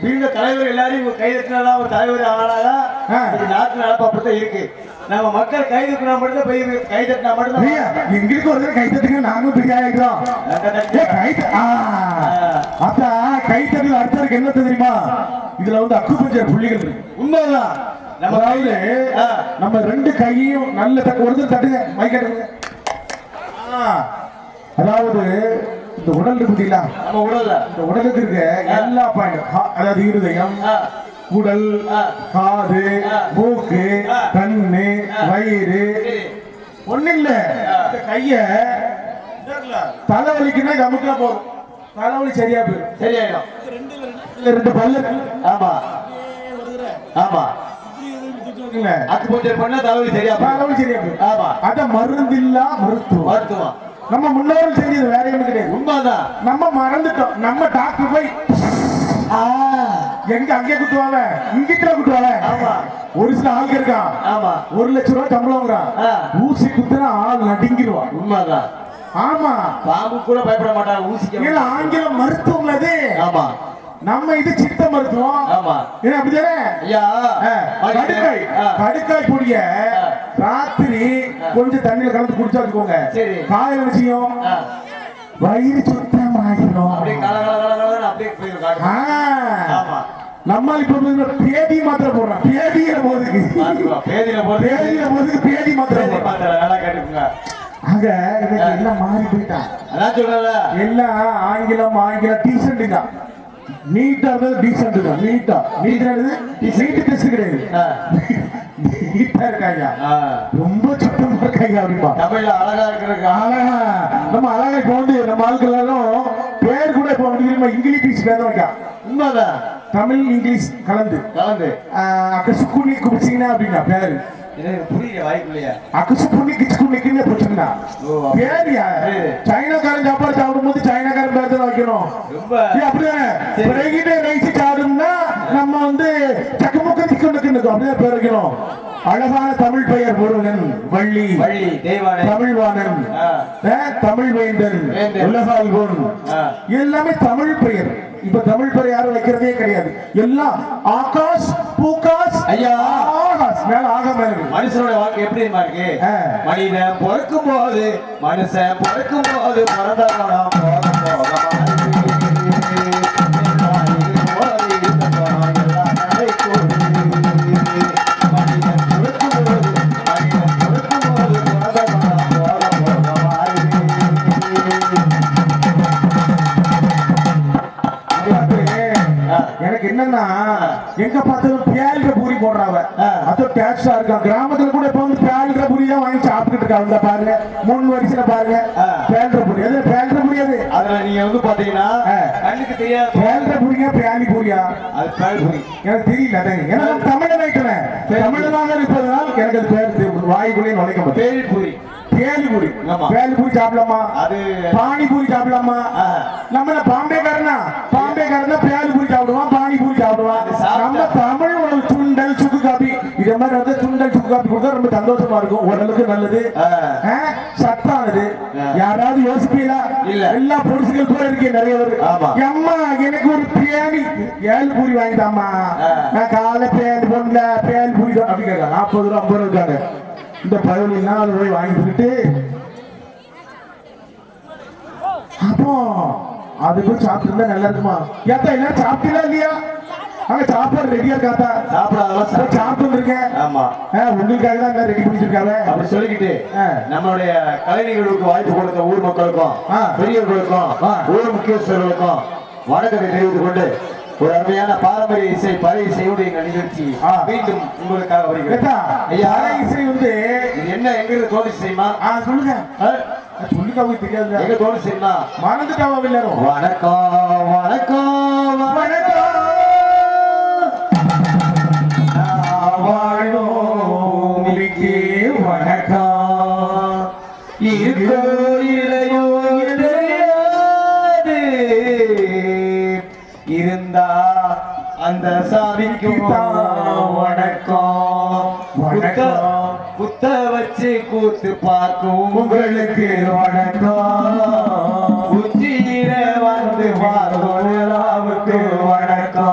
பிரிந்த தலைவர் எல்லாரும் இவங்க கை தட்டினாதான் ஒரு தலைவர் ஆனாதான் நாட்டு நடப்பு அப்படித்தான் இருக்கு. நம்ம மக்கள் கை தட்டினா மட்டும்தான் போய் கை தட்டினா மட்டும்தான் ஐயா, எங்களுக்கு ஒரு கை தட்டுங்க நாங்களும் பெரிய ஆயிக்கிறோம் ஏ, கை தட்டல் அடுத்ததுக்கு என்ன தெரியுமா? இதுல வந்து அக்குபஞ்சர் புள்ளிகள் இருக்கு. உண்மைதான். அதாவது. நம்ம ரெண்டு கையையும் நல்ல ஒருத்தர் தட்டுங்க மைக்கட்டுங்க அதாவது இந்த உடல் இருக்கு பார்த்தீங்களா நம்ம உடல்ல. இந்த உடலுக்கு இருக்க எல்லா பாயிண்ட் அதாவது இருதயம். உடல். காது. மூக்கு. கண்ணு வயிறு. ஒண்ணு இல்ல இந்த கைய தலைவலிக்குன்னா நமக்குல போதும். தலைவலி சரியா போயிடும். சரியாயிடும். இல்ல ரெண்டு பல்லு ஆமா. ஆமா. இல்ல. அக்குபஞ்சர் பண்ணா தலைவலி சரியா. தலைவலி சரியா போயிடும். ஆமா. அத மருந்தில்லா மருத்துவம். மருத்துவம். நம்ம முன்னோர்கள் செஞ்சது வேற ஒண்ணு கிடையாது. உண்மைதான். நம்ம மறந்துட்டோம். நம்ம டாக்டர் போய் ஆ. எங்க அங்கே குத்துவாங்க இங்கிட்ட குத்துவாங்க ஆமா. ஒரு சில ஆளுங்க இருக்கான். ஆமா. ஒரு லட்சம் ரூபாய் சம்பளம்ங்கிறான். ஊசி குத்துனா ஆள் நடுங்கிருவான். உண்மைதான். ஆமா. பாம்பு கூட பயப்பட மாட்டாங்க ஊசிக்க ஏன்னா ஆங்கில மருத்துவம் அது ஆமா. நம்ம இது சித்த மருத்துவம். ஆமா. அப்படிதானே ஐயா கடுக்காய். கடுக்காய் பொடிய. ராத்திரி கொஞ்சம் தண்ணியில கலந்து குடிச்சா வச்சுக்கோங்க. சரி. காலையில ஆ. வயிறு சுத்தமாகிடும் நம்ம இப்ப பேதி மாத்திரை போடுறோம். பேதியில போதுக்கு. பேதியில போதுக்கு பேதி மாத்திரை போடுறோம். இன்னைக்கு எல்லாம் மாறி போயிட்டான் எல்லாம் ஆங்கிலம் ஆங்கிலம் டீசென்ட் தான் நீட்டா இருந்தது டீசென்ட் தான். நீட்டா நீட்டா நீட்டு டெஸ்ட் கிடையாது. நீட்டா இருக்காங்க. ரொம்ப சுத்தமா இருக்காங்க அப்படிப்பா தமிழ்ல அழகா இருக்கிறதுக்கு அழகா. நம்ம அழகா இப்போ வந்து நம்ம ஆட்கள் எல்லாரும் பேர் கூட இப்போ வந்து இங்கிலீஷ் பேர் வைக்கா. உண்மைதான். தமிழ் இங்கிலீஷ் கலந்து. கலந்து. அக்கசுக்குனி குடிச்சிங்கன்னா அப்படின்னா பேரு. சைனாக்காரன் சாப்பாடு சாப்பிடும்போது சைனாக்காரன் பேர் தான் வைக்கணும். பிறகிட்ட சாப்பிடும்னா நம்ம வந்து சக்கமுக்க திக்குனுக்கு அப்படிதான் பேர் வைக்கணும் அழகான தமிழ் பெயர் முருகன் வள்ளி வள்ளி தெய்வானை தமிழ்வாணன் தமிழ் வேந்தன் ஆ. எல்லாமே தமிழ் பெயர். இப்ப தமிழ் பெயர் யாரும் வைக்கிறதே கிடையாது. எல்லாம் ஆகாஷ் பூகாஷ் ஐயா. ஆகாஷ். மேல ஆக மேல இருக்கு. மனுஷனோட வாழ்க்கை எப்படி இருக்கு. மனிதன் பிறக்கும் போது மனுஷன் பிறக்கும் போது பிறந்த குணம் போக எனக்கு என்னன்னா எங்க பார்த்தாலும் பேல்ற பூரி போடுறாங்க. அதுவும் டேக்ஸா இருக்கான் கிராமத்துல கூட இப்ப வந்து பேல்ற பூரி தான் வாங்கி சாப்பிட்டுட்டு இருக்காங்க. பாருங்க மூணு வரிசையில பாருங்க. ஆ. பேல்ற பூரி. அது பேல்ற பூரி அது? அதுல நீங்க வந்து பாத்தீங்கன்னா. கண்ணுக்கு தெரியாத பேல்ற பூரியா பேலி பூரியா? அது பேல்புரி எனக்கு தெரியல. ஏன்னா தமிழன் ஆயிட்டேன் தமிழனாக இருப்பதனால் எனக்கு அது பேர். வாய்க்குள்ளே நுழைக்க மாட்டேன் பேல்புரி பேலிபூரி ஆமா. பேலிபூரி சாப்பிடலாமா? அது பானிபூரி சாப்பிடலாமா? ஆ. நம்ம என்ன பாம்பேக்காரனா பாம்பேக்காரன் தான் பேலிபூரி சாப்பிடுவான் பானிபூரி சாப்பிடுவான் அது சாப்பிட்டா- நம்ம தமிழ் உணவு சுண்டல் சுக்கு காப்பி இதே மாதிரி வந்து சுண்டல் சுக்கு காப்பி கொடுத்தா ரொம்ப சந்தோஷமா இருக்கும். உடலுக்கு நல்லது. சத்தானது. யாராவது யோசிப்பீங்களா. எல்லா பொருட்கள் கூட இருக்கே நிறைய பேர். அம்மா எனக்கு ஒரு பிரியாணி ஏழு பூரி வாங்கிட்டாமா. நான் காலைல பேல் பொண்ணு பேல் பூரி தான். அப்படி கேட்க நாற்பது ரூபா ஐம்பது ரூபா இருக்காங்க இந்த பதினொன்று நாலு ரூபாய் வாங்கிட்டு அப்போ அது போய் சாப்பிட்டு நல்லா இருக்குமா? ஏத்தா எல்லாரும் சாப்பிட்டீங்களா இல்லையா? அங்க சாப்பாடு ரெடியா இருக்காத்தா சாப்பிடாதெல்லாம் போய் சாப்பிட்டு இருக்கேன் ஆமா உங்களுக்காக தான் ரெடி பண்ணிருக்காங்க அப்படி சொல்லிக்கிட்டு. நம்மளுடைய கலை நிகழ்வுக்கு வாய்ப்பு கொடுத்த ஊர் மக்களுக்கும். பெரியவர்களுக்கும். ஊர் முக்கியஸ்தர்களுக்கும் வணக்கத்தை தெரிவித்துக் கொண்டு ஒரு அருமையான பாரம்பரிய இசை பறை இசையோடு எங்கள் நிகழ்ச்சி. மீண்டும் உங்களுக்காக வருகிறது ஐயா இசை வந்து என்ன எங்க இருந்து தோணுச்சு ஆ சொல்லுங்க? சொல்லுங்க தெரியாது எங்க தோணுச்சு தெரியுமா மறந்துட்டாவா எல்லாரும் வணக்கம் வணக்கம். வணக்கம். இருக்கோ இல்லையோ தெரியாது இருந்தா அந்த சாமிக்கு தான் வணக்கம். குத்த வச்சு கூத்து பார்க்கும். உங்களுக்கு வணக்கம். உச்சியில வந்து பார்க்கும் வணக்கம்.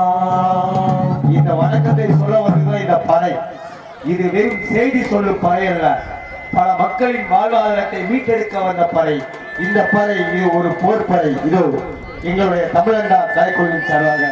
இந்த பறை. இது வெறும் செய்தி சொல்லும் பறை அல்ல. பல மக்களின் வாழ்வாதாரத்தை மீட்டெடுக்க வந்த பறை. இந்த பறை இது ஒரு போர் இதோ எங்களுடைய தமிழண்டா கலைக்குழுவின் சார்பாக.